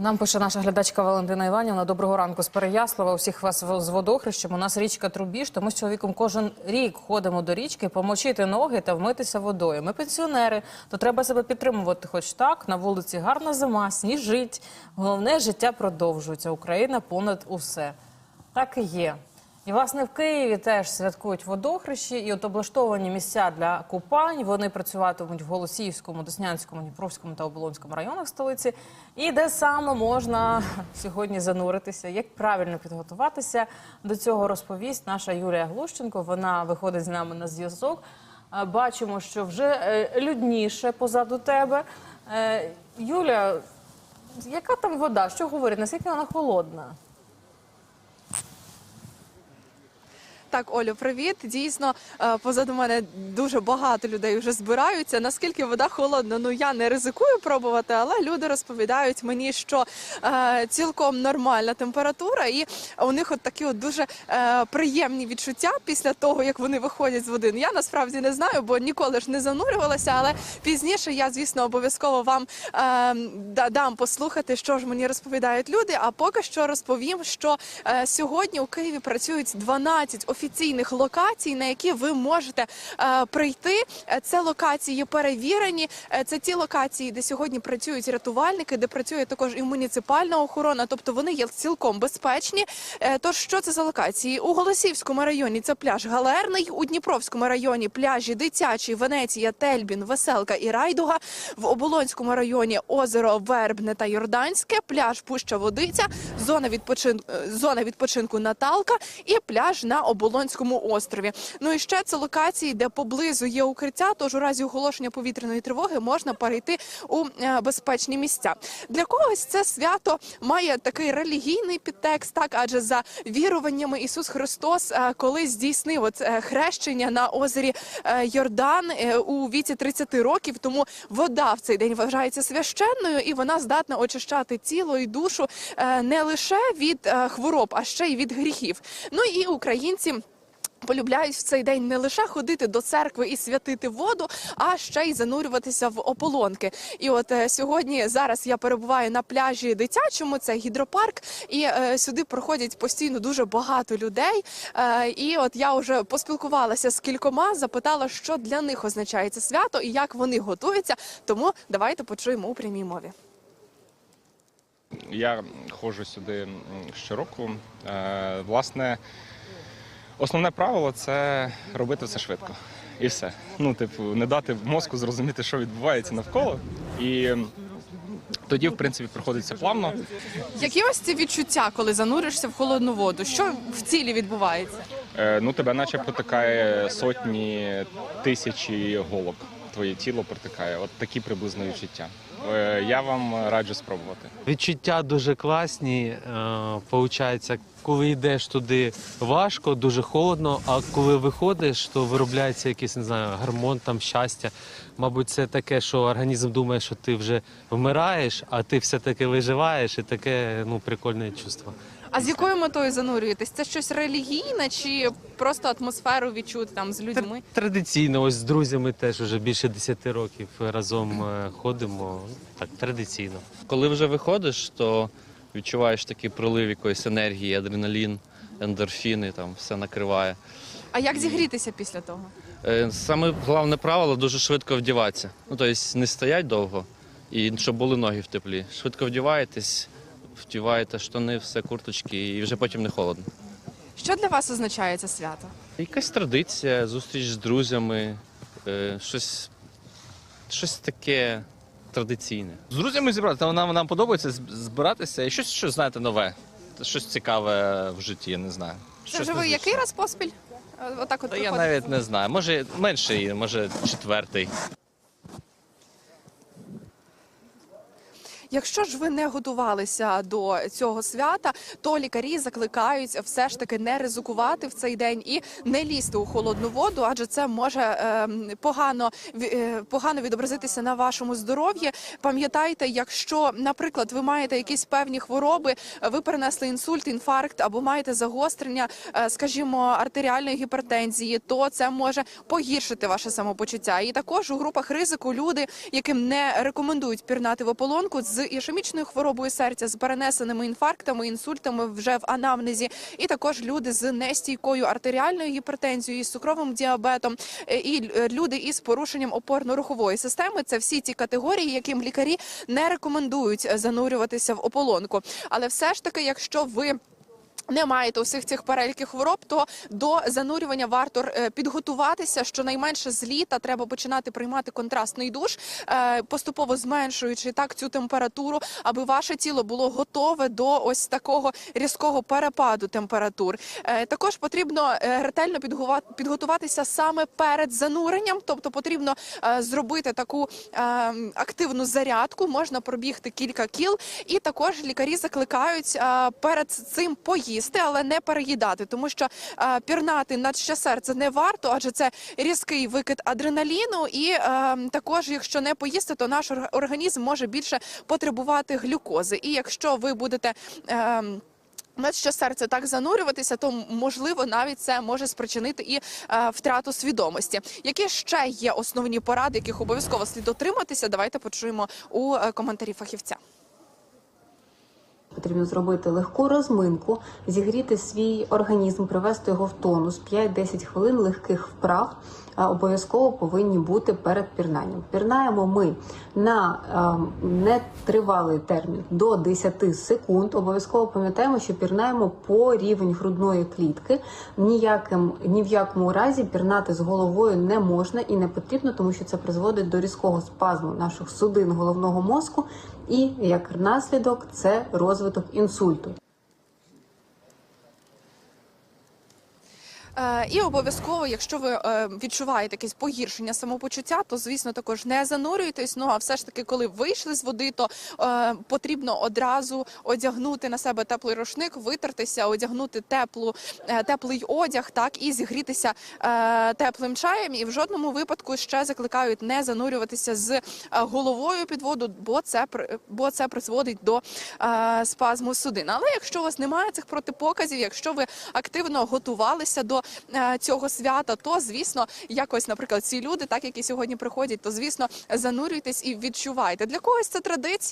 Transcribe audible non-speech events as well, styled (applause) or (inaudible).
Нам пише наша глядачка Валентина Іванівна. Доброго ранку з Переяслава. Усіх вас з водохрещем. У нас річка Трубіж, тому з чоловіком кожен рік ходимо до річки помочити ноги та вмитися водою. Ми пенсіонери, то треба себе підтримувати. Хоч так на вулиці гарна зима, сніжить. Головне життя продовжується. Україна понад усе. Так і є. І власне в Києві теж святкують водохрещі, і от облаштовані місця для купань. Вони працюватимуть в Голосіївському, Деснянському, Дніпровському та Оболонському районах столиці. І де саме можна (laughs) сьогодні зануритися, як правильно підготуватися до цього розповість наша Юлія Глущенко. Вона виходить з нами на зв'язок. Е, Бачимо, що вже е, людніше позаду тебе. Е, Юля, яка там вода? Що говорить? Наскільки вона холодна? Так, Олю, привіт. Дійсно, е, позаду мене дуже багато людей вже збираються. Наскільки вода холодна? Ну я не ризикую пробувати, але люди розповідають мені, що е, цілком нормальна температура, і у них от такі от дуже е, приємні відчуття після того, як вони виходять з води. Ну, Я насправді не знаю, бо ніколи ж не занурювалася. Але пізніше я, звісно, обов'язково вам е, дам послухати, що ж мені розповідають люди. А поки що розповім, що е, сьогодні у Києві працюють 12 офіційних локацій, на які ви можете е, прийти. Е, Це локації перевірені. Е, Це ті локації, де сьогодні працюють рятувальники, де працює також і муніципальна охорона, тобто вони є цілком безпечні. Е, Тож що це за локації? У Голосівському районі це пляж Галерний, у Дніпровському районі пляжі Дитячий, Венеція, Тельбін, Веселка і Райдуга. В Оболонському районі озеро Вербне та Йорданське, пляж Пуща Водиця, зона відпочинку, зона відпочинку Наталка і пляж на Оболонському острові. Ну і ще це локації, де поблизу є укриття. Тож у разі оголошення повітряної тривоги можна перейти у е, безпечні місця. Для когось це свято має такий релігійний підтекст, так адже за віруваннями Ісус Христос е, колись здійснив от, е, хрещення на озері Йордан у віці 30 років. Тому вода в цей день вважається священною, і вона здатна очищати тіло і душу не лише від хвороб, а ще й від гріхів. Ну і українці. Полюбляють в цей день не лише ходити до церкви і святити воду, а ще й занурюватися в ополонки. І от е, сьогодні зараз я перебуваю на пляжі дитячому, це гідропарк, і е, сюди проходять постійно дуже багато людей. Е, і от я вже поспілкувалася з кількома, запитала, що для них означає це свято і як вони готуються. Тому давайте почуємо у прямій мові. Я ходжу сюди щороку. Власне, основне правило це робити все швидко. І все. Ну, типу, не дати мозку зрозуміти, що відбувається навколо. І тоді, в принципі, проходиться плавно. Які ось ці відчуття, коли зануришся в холодну воду? Що в тілі відбувається? Е, Ну, тебе наче протикає сотні тисячі голок. Твоє тіло протикає. От такі приблизно відчуття. Е, Я вам раджу спробувати. Відчуття дуже класні. Е, Получається, коли йдеш туди важко, дуже холодно, а коли виходиш, то виробляється якийсь не знаю, гормон, там щастя. Мабуть, це таке, що організм думає, що ти вже вмираєш, а ти все-таки виживаєш, і таке ну, прикольне чувство. А з якою метою занурюєтесь? Це щось релігійне чи просто атмосферу відчути там з людьми? Традиційно, ось з друзями теж вже більше 10 років разом е, ходимо. Так, традиційно. Коли вже виходиш, то відчуваєш такий прилив якоїсь енергії, адреналін, ендорфіни, там все накриває. А як зігрітися після того? Е, Саме головне правило дуже швидко вдіватися. Ну, тобто не стоять довго, і щоб були ноги в теплі. Швидко вдіваєтесь, вдіваєте штани, все, курточки, і вже потім не холодно. Що для вас означає це свято? Якась традиція, зустріч з друзями, е, щось, щось таке традиційне. З друзями зібрати, там нам, нам подобається з- збиратися і щось, щось знаєте, нове. Щось цікаве в житті, я не знаю. Це Щось вже ви незвичне. який раз поспіль? Е, Отак от Та я приходите? навіть не знаю. Може менший, може четвертий. Якщо ж ви не готувалися до цього свята, то лікарі закликають все ж таки не ризикувати в цей день і не лізти у холодну воду, адже це може ем, погано е, погано відобразитися на вашому здоров'ї. Пам'ятайте, якщо, наприклад, ви маєте якісь певні хвороби, ви перенесли інсульт, інфаркт або маєте загострення, е, скажімо, артеріальної гіпертензії, то це може погіршити ваше самопочуття. І також у групах ризику люди, яким не рекомендують пірнати в ополонку, з з ішемічною хворобою серця, з перенесеними інфарктами, інсультами вже в анамнезі, і також люди з нестійкою артеріальною гіпертензією, з цукровим діабетом, е, і е, люди із порушенням опорно-рухової системи. Це всі ті категорії, яким лікарі не рекомендують е, занурюватися в ополонку. Але все ж таки, якщо ви не маєте усіх цих переліків хвороб, то до занурювання варто е, підготуватися. Щонайменше з літа треба починати приймати контрастний душ, е, поступово зменшуючи так цю температуру, аби ваше тіло було готове до ось такого різкого перепаду температур. Е, Також потрібно ретельно підготуватися саме перед зануренням, тобто потрібно зробити таку активну зарядку. Можна пробігти кілька кіл, і також лікарі закликають перед цим поїсти, але не переїдати, тому що е, пірнати на ще серце не варто, адже це різкий викид адреналіну. І е, також, якщо не поїсти, то наш організм може більше потребувати глюкози. І якщо ви будете е, на що серце так занурюватися, то можливо навіть це може спричинити і е, втрату свідомості. Які ще є основні поради, яких обов'язково слід дотриматися? Давайте почуємо у е, коментарі фахівця. Потрібно зробити легку розминку, зігріти свій організм, привести його в тонус. 5-10 хвилин легких вправ обов'язково повинні бути перед пірнанням. Пірнаємо ми на е, нетривалий термін до 10 секунд. Обов'язково пам'ятаємо, що пірнаємо по рівень грудної клітки. Ніяким ні в якому разі пірнати з головою не можна і не потрібно, тому що це призводить до різкого спазму наших судин головного мозку, і як наслідок це розвиток інсульту. І обов'язково, якщо ви е, відчуваєте якесь погіршення самопочуття, то звісно також не занурюйтесь. Ну а все ж таки, коли вийшли з води, то е, потрібно одразу одягнути на себе теплий рушник, витертися, одягнути теплу, е, теплий одяг, так і зігрітися е, теплим чаєм. І в жодному випадку ще закликають не занурюватися з е, головою під воду, бо це бо це призводить до е, спазму судин. Але якщо у вас немає цих протипоказів, якщо ви активно готувалися до е, цього свята, то звісно, якось, наприклад, ці люди, так які сьогодні приходять, то звісно занурюйтесь і відчувайте. Для когось це традиція.